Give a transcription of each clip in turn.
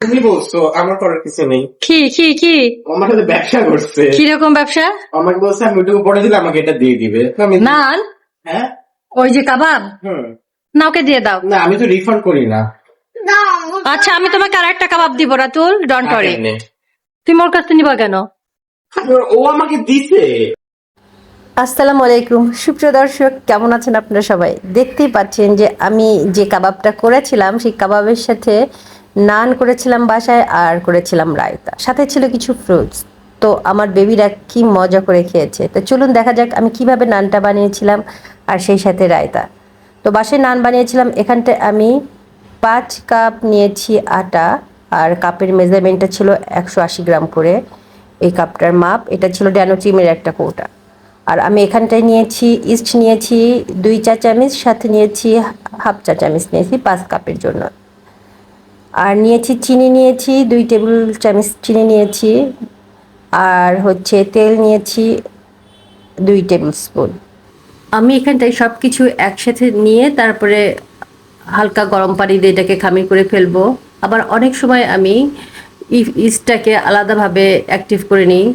তুমি বলছো আমার করার কিছু নেই। কি কি কি? আমার সাথে ব্যবসা করছে। কীরকম ব্যবসা? আমাকে বলছে আমি ওইটুকু পরে দিলে আমাকে এটা দিয়ে দিবে। নান? হ্যাঁ? ওই যে কাবাব? হুম। না ওকে দিয়ে দাও। না আমি তো রিফান্ড করি না। আচ্ছা আমি তোমাকে আর একটা কাবাব দিব রাতুল। ডন্ট ওয়ারি নে। তুমি ওর কাছ থেকে নিবা কেন? ও আমাকে দিছে। আসসালামু আলাইকুম। সুপ্রিয় দর্শক কেমন আছেন আপনারা সবাই? দেখতেই পাচ্ছেন যে আমি যে কাবাবটা করেছিলাম সেই কাবাবের সাথে নান করেছিলাম বাসায় আর করেছিলাম রায়তা। সাথে ছিল কিছু ফ্রুটস তো আমার বেবিরা কি মজা করে খেয়েছে। তো চলুন দেখা যাক আমি কীভাবে নানটা বানিয়েছিলাম আর সেই সাথে রায়তা। তো বাসায় নান বানিয়েছিলাম, এখানটায় আমি পাঁচ কাপ নিয়েছি আটা আর কাপের মেজারমেন্টটা ছিল একশো আশি গ্রাম করে। এই কাপটার মাপ, এটা ছিল ড্যানো চিমের একটা কৌটা। আর আমি এখানটায় নিয়েছি ইস্ট নিয়েছি, দুই চা চামচ সাথে নিয়েছি হাফ চা চামচ নিয়েছি পাঁচ কাপের জন্য। আর নিয়েছি, চিনি নিয়েছি, দুই টেবিল চামচ চিনি নিয়েছি। আর হচ্ছে তেল নিয়েছি দুই টেবিল স্পুন। আমি এখানটায় সব কিছু একসাথে নিয়ে তারপরে হালকা গরম পানি দিয়ে এটাকে খামির করে ফেলব। আবার অনেক সময় আমি ইস্টটাকে আলাদাভাবে অ্যাক্টিভ করে নিই,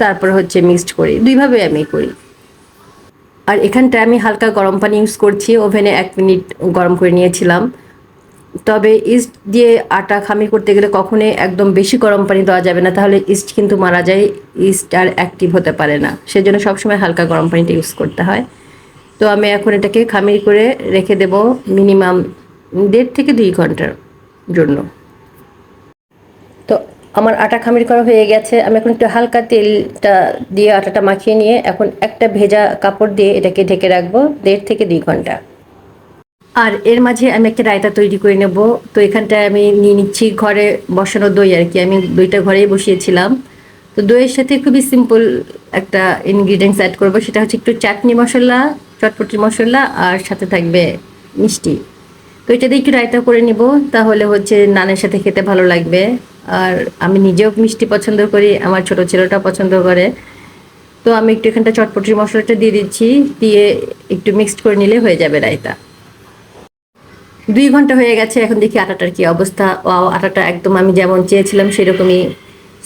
তারপর হচ্ছে মিক্সড করি। দুইভাবে আমি করি। আর এখানটায় আমি হালকা গরম পানি ইউজ করছি, ওভেনে এক মিনিট গরম করে নিয়েছিলাম। তবে ইস্ট দিয়ে আটা খামির করতে গেলে কখনোই একদম বেশি গরম পানি দেওয়া যাবে না, তাহলে ইস্ট কিন্তু মারা যায়, ইস্ট আর অ্যাক্টিভ হতে পারে না। সেজন্য সবসময় হালকা গরম পানিটা ইউজ করতে হয়। তো আমি এখন এটাকে খামির করে রেখে দেব মিনিমাম দেড় থেকে দুই ঘণ্টার জন্য। তো আমার আটা খামির করা হয়ে গেছে, আমি এখন একটু হালকা তেলটা দিয়ে আটাটা মাখিয়ে নিয়ে এখন একটা ভেজা কাপড় দিয়ে এটাকে ঢেকে রাখব দেড় থেকে দুই ঘণ্টা। আর এর মাঝে আমি একটা রায়তা তৈরি করে নেব। তো এখানটায় আমি নিয়ে নিচ্ছি ঘরে বসানো দই আর কি। আমি দইটা ঘরেই বসিয়েছিলাম। তো দইয়ের সাথে খুবই সিম্পল একটা ইনগ্রিডিয়েন্টস অ্যাড করব। সেটা হচ্ছে একটু চাটনি মশলা, চটপটি মশলা আর সাথে থাকবে মিষ্টি। তো এটা দিয়ে একটু রায়তা করে নিব। তাহলে হচ্ছে নানের সাথে খেতে ভালো লাগবে। আর আমি নিজেও মিষ্টি পছন্দ করি, আমার ছোট ছেলেটা পছন্দ করে। তো আমি একটু এখানটা চটপটির মশলাটা দিয়ে দিচ্ছি। দিয়ে একটু মিক্সড করে নিলে হয়ে যাবে রায়তা। দুই ঘণ্টা হয়ে গেছে, এখন দেখি আটাটার কি অবস্থা। ও আটাটা একদম আমি যেমন চেয়েছিলাম সেরকমই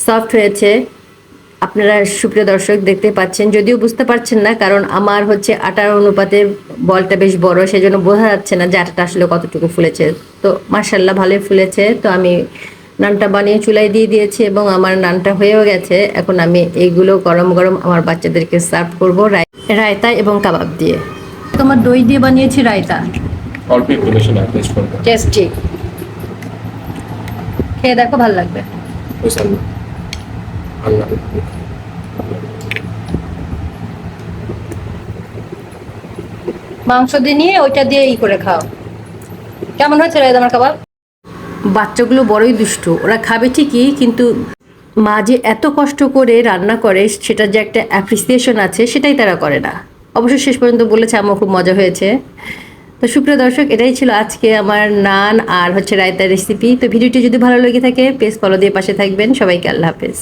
সফট হয়েছে। আপনারা সুপ্রিয় দর্শক দেখতে পাচ্ছেন, যদিও বুঝতে পারছেন না, কারণ আমার হচ্ছে আটার অনুপাতে বলটা বেশ বড়, সেজন্য বোঝা যাচ্ছে না যে আটাটা আসলে কতটুকু ফুলেছে। তো মার্শাল্লাহ ভালোই ফুলেছে, তো আমি নানটা বানিয়ে চুলাই দিয়ে দিয়েছি এবং আমার নানটা হয়েও গেছে। এখন আমি এইগুলো গরম গরম আমার বাচ্চাদেরকে সার্ভ করব রায়তা এবং কাবাব দিয়ে। তোমার দই দিয়ে বানিয়েছি রায়তা। অল্প একটু বেশি না টেস্ট করব টেস্টি খেয়ে দেখো ভালো লাগবে। আল্লাহ মাংস দিয়ে নিয়ে ওইটা দিয়ে ই করে খাও। কেমন হয়েছে রায়তা আমার খাবার বাচ্চাগুলো বড়ই দুষ্টু। ওরা খাবে ঠিকই কিন্তু মা যে এত কষ্ট করে রান্না করে সেটা যে একটা অ্যাপ্রিসিয়েশন আছে সেটাই তারা করে না। অবশ্য শেষ পর্যন্ত বলেছে আমার খুব মজা হয়েছে। তো সুপ্রিয় দর্শক, এটাই ছিল আজকে আমার নান আর হচ্ছে রায়তার রেসিপি তো ভিডিওটি যদি ভালো লেগে থাকে পেজ ফলো দিয়ে পাশে থাকবেন। সবাইকে আল্লাহ হাফেজ।